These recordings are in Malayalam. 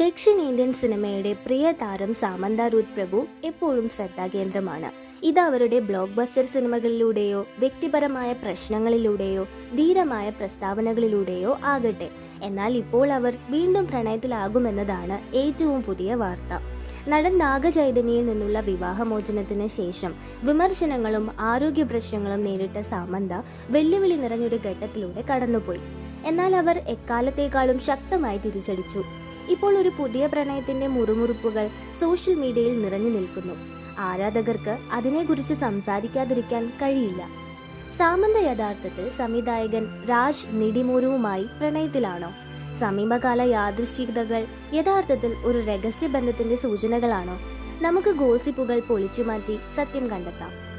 ദക്ഷിണേന്ത്യൻ സിനിമയുടെ പ്രിയ താരം സാമന്ത രൂത് പ്രഭു എപ്പോഴും ശ്രദ്ധാകേന്ദ്രമാണ്. ഇത് അവരുടെ ബ്ലോക്ക് ബസ്റ്റർ സിനിമകളിലൂടെയോ വ്യക്തിപരമായ പ്രശ്നങ്ങളിലൂടെയോ ധീരമായ പ്രസ്താവനകളിലൂടെയോ ആകട്ടെ. എന്നാൽ ഇപ്പോൾ അവർ വീണ്ടും പ്രണയത്തിലാകുമെന്നതാണ് ഏറ്റവും പുതിയ വാർത്ത. നടൻ നാഗചൈതന്യയിൽ നിന്നുള്ള വിവാഹമോചനത്തിന് ശേഷം വിമർശനങ്ങളും ആരോഗ്യ പ്രശ്നങ്ങളും നേരിട്ട സാമന്ത വെല്ലുവിളി നിറഞ്ഞൊരു ഘട്ടത്തിലൂടെ കടന്നുപോയി. എന്നാൽ അവർ എക്കാലത്തേക്കാളും ശക്തമായി തിരിച്ചടിച്ചു. ഇപ്പോൾ ഒരു പുതിയ പ്രണയത്തിന്റെ മുറുമുറുപ്പുകൾ സോഷ്യൽ മീഡിയയിൽ നിറഞ്ഞു നിൽക്കുന്നു. ആരാധകർക്ക് അതിനെക്കുറിച്ച് സംസാരിക്കാതിരിക്കാൻ കഴിയില്ല. സാമന്ത യഥാർത്ഥത്തിൽ സംവിധായകൻ രാജ് നിടിമൂരുവുമായി പ്രണയത്തിലാണോ? സമീപകാല യാദൃശ്ചികതകൾ യഥാർത്ഥത്തിൽ ഒരു രഹസ്യബന്ധത്തിന്റെ സൂചനകളാണോ? നമുക്ക് ഗോസിപ്പുകൾ പൊളിച്ചുമാറ്റി സത്യം കണ്ടെത്താം.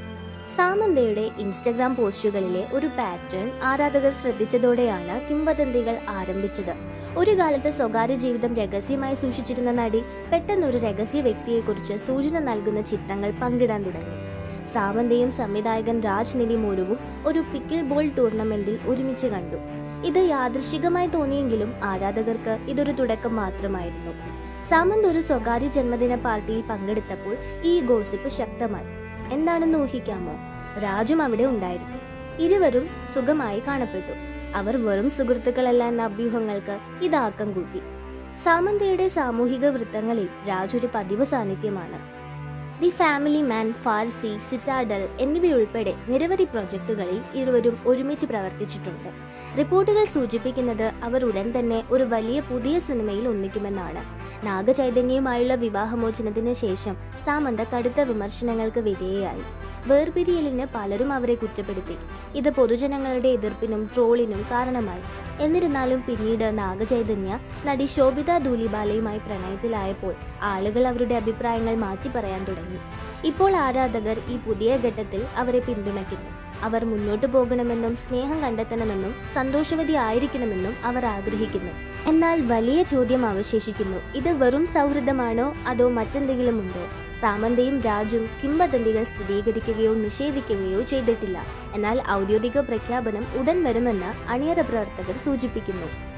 സാമന്തയുടെ ഇൻസ്റ്റഗ്രാം പോസ്റ്റുകളിലെ ഒരു പാറ്റേൺ ആരാധകർ ശ്രദ്ധിച്ചതോടെയാണ് കിംവദന്തികൾ ആരംഭിച്ചത്. ഒരു കാലത്ത് സ്വകാര്യ ജീവിതം രഹസ്യമായി സൂക്ഷിച്ചിരുന്ന നടി പെട്ടെന്ന് ഒരു രഹസ്യ വ്യക്തിയെക്കുറിച്ച് സൂചന നൽകുന്ന ചിത്രങ്ങൾ പങ്കിടാൻ തുടങ്ങി. സാമന്തയും സംവിധായകൻ രാജ് നെടിമോരുവും ഒരു പിക്കിൾ ബോൾ ടൂർണമെന്റിൽ ഒരുമിച്ച് കണ്ടു. ഇത് യാദൃശികമായി തോന്നിയെങ്കിലും ആരാധകർക്ക് ഇതൊരു തുടക്കം മാത്രമായിരുന്നു. സാമന്ത് ഒരു സ്വകാര്യ ജന്മദിന പാർട്ടിയിൽ പങ്കെടുത്തപ്പോൾ ഈ ഗോസിപ്പ് ശക്തമായി. എന്താണെന്ന് ഊഹിക്കാമോ? രാജും അവിടെ ഉണ്ടായിരുന്നു. ഇരുവരും സുഖമായി കാണപ്പെട്ടു. അവർ വെറും സുഹൃത്തുക്കളല്ല എന്ന അഭ്യൂഹങ്ങൾക്ക് ഇതാക്കം കൂട്ടി. സാമന്തയുടെ സാമൂഹിക വൃത്തങ്ങളിൽ രാജൊരു പതിവ് സാന്നിധ്യമാണ്. The family man Farzi Citadel എന്നിവയുൾപ്പെടെ നിരവധി പ്രൊജക്ടുകളിൽ ഇരുവരും ഒരുമിച്ച് പ്രവർത്തിച്ചിട്ടുണ്ട്. റിപ്പോർട്ടുകൾ സൂചിപ്പിക്കുന്നത് അവർ ഉടൻ തന്നെ ഒരു വലിയ പുതിയ സിനിമയിൽ ഒന്നിക്കുമെന്നാണ്. നാഗചൈതന്യയുമായുള്ള വിവാഹമോചനത്തിന് ശേഷം സാമന്ത കടുത്ത വിമർശനങ്ങൾക്ക് വിധേയയായി. വേർപിരിയലിന് പലരും അവരെ കുറ്റപ്പെടുത്തി. ഇത് പൊതുജനങ്ങളുടെ എതിർപ്പിനും ട്രോളിനും കാരണമായി. എന്നിരുന്നാലും പിന്നീട് നാഗചൈതന്യ നടി ശോഭിത ധൂലിബാലയുമായി പ്രണയത്തിലായപ്പോൾ ആളുകൾ അവരുടെ അഭിപ്രായങ്ങൾ മാറ്റി പറയാൻ തുടങ്ങി ഇപ്പോൾ ആരാധകർ ഈ പുതിയ ഘട്ടത്തിൽ അവരെ പിന്തുണയ്ക്കുന്നു. അവർ മുന്നോട്ട് പോകണമെന്നും സ്നേഹം കണ്ടെത്തണമെന്നും സന്തോഷവതി ആയിരിക്കണമെന്നും അവർ ആഗ്രഹിക്കുന്നു. എന്നാൽ വലിയ ചോദ്യം അവശേഷിക്കുന്നു. ഇത് വെറും സൗഹൃദമാണോ? അതോ മറ്റെന്തെങ്കിലും ഉണ്ടോ? സാമന്തയും രാജും കിംവദന്തികൾ സ്ഥിരീകരിക്കുകയോ നിഷേധിക്കുകയോ ചെയ്തിട്ടില്ല. എന്നാൽ ഔദ്യോഗിക പ്രഖ്യാപനം ഉടൻ വരുമെന്ന് അണിയറ പ്രവർത്തകർ സൂചിപ്പിക്കുന്നു.